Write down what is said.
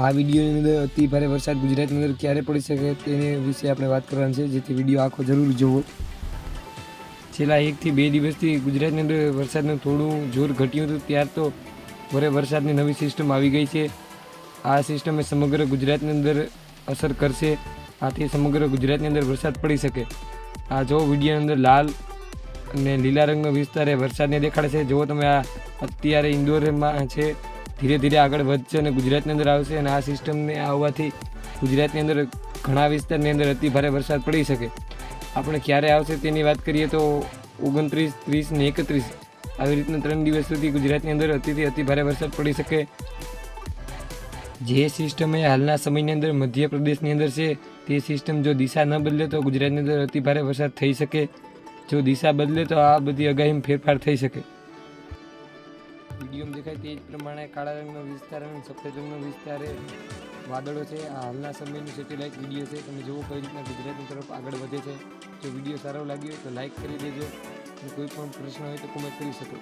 આ વિડીયોની અંદર અતિ ભારે વરસાદ ગુજરાતની અંદર ક્યારે પડી શકે તેની વિશે આપણે વાત કરવાની છે. જેથી વીડિયો આખો જરૂર જોવો. છેલ્લા એકથી બે દિવસથી ગુજરાતની અંદર વરસાદનું થોડું જોર ઘટ્યું હતું. ત્યાર તો વરે વરસાદની નવી સિસ્ટમ આવી ગઈ છે. આ સિસ્ટમે સમગ્ર ગુજરાતની અંદર અસર કરશે. આથી સમગ્ર ગુજરાતની અંદર વરસાદ પડી શકે. આ જો વિડીયોની અંદર લાલ અને લીલા રંગનો વિસ્તાર એ વરસાદને દેખાડે છે. જો તમે આ અત્યારે ઇન્દોરમાં છે. ધીરે ધીરે આગળ વધશે અને ગુજરાતની અંદર આવશે અને આ સિસ્ટમને આવવાથી ગુજરાતની અંદર ઘણા વિસ્તારની અંદર અતિ ભારે વરસાદ પડી શકે. આપણે ક્યારે આવશે તેની વાત કરીએ તો ઓગણત્રીસ, ત્રીસ ને એકત્રીસ આવી રીતના ત્રણ દિવસ સુધી ગુજરાતની અંદર અતિથી અતિ ભારે વરસાદ પડી શકે. જે સિસ્ટમ એ હાલના સમયની અંદર મધ્યપ્રદેશની અંદર છે, તે સિસ્ટમ જો દિશા ન બદલે તો ગુજરાતની અંદર અતિ ભારે વરસાદ થઈ શકે. જો દિશા બદલે તો આ બધી આગાહીમાં ફેરફાર થઈ શકે. વિડીયોમાં દેખાય તે જ પ્રમાણે કાળા રંગનો વિસ્તાર અને સફેદ રંગનો વિસ્તાર એ વાદળો છે. આ હાલના સમયનું સેટેલાઇટ વીડિયો છે. તમે જુઓ કઈ રીતના ગુજરાતની તરફ આગળ વધે છે. જો વીડિયો સારો લાગ્યો તો લાઇક કરી દેજો. કોઈ પણ પ્રશ્ન હોય તો કોમેન્ટ કરી શકો.